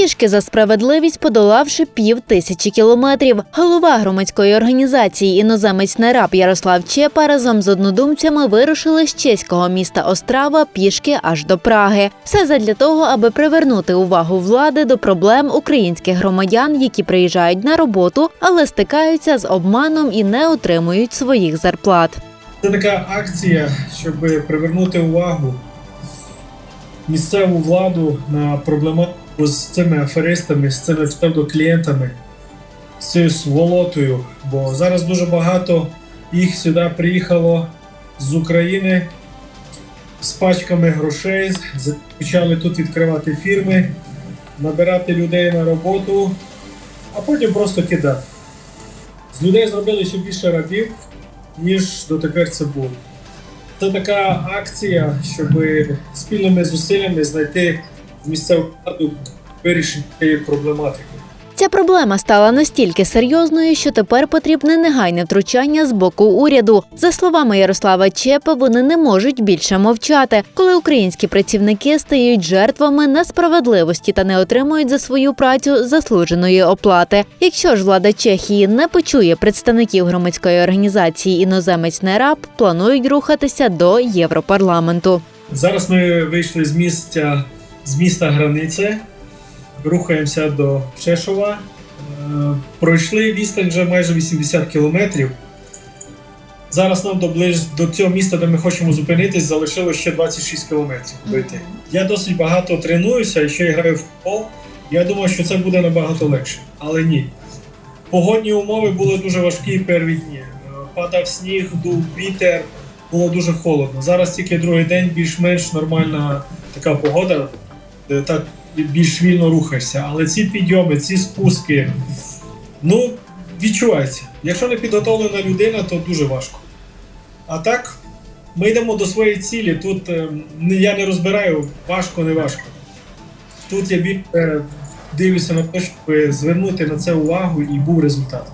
Пішки за справедливість подолавши пів тисячі кілометрів. Голова громадської організації іноземець нераб Ярослав Чепа разом з однодумцями вирушили з чеського міста Острава пішки аж до Праги. Все задля того, аби привернути увагу влади до проблем українських громадян, які приїжджають на роботу, але стикаються з обманом і не отримують своїх зарплат. Це така акція, щоб привернути увагу місцеву владу на проблематику з цими аферистами, з цими псевдоклієнтами, з цією сволотою. Бо зараз дуже багато їх сюди приїхало з України з пачками грошей, почали тут відкривати фірми, набирати людей на роботу, а потім просто кидати. З людей зробили ще більше рабів, ніж дотепер це було. Це така акція, щоб спільними зусиллями знайти місцеву владу вирішення цієї проблематики. Ця проблема стала настільки серйозною, що тепер потрібне негайне втручання з боку уряду. За словами Ярослава Чепа, вони не можуть більше мовчати, коли українські працівники стають жертвами несправедливості та не отримують за свою працю заслуженої оплати. Якщо ж влада Чехії не почує представників громадської організації іноземець нераб, планують рухатися до Європарламенту. Зараз ми вийшли з місця з міста Границе, рухаємося до Чешова. Е, Пройшли відстань вже майже 80 кілометрів. Зараз нам доближ до цього міста, де ми хочемо зупинитись, залишилось ще 26 кілометрів дойти. Я досить багато тренуюся і ще й граю в футбол. Я думав, що це буде набагато легше, але ні. Погодні умови були дуже важкі перві дні. Е, Падав сніг, дув вітер, було дуже холодно. Зараз тільки другий день більш-менш нормальна така погода, так більш вільно рухаєшся. Але ці підйоми, ці спуски, ну, відчувається. Якщо не підготовлена людина, то дуже важко. А так, ми йдемо до своєї цілі. Тут е, я не розбираю, важко, не важко. Тут я більше дивлюся на те, щоб звернути на це увагу і був результат.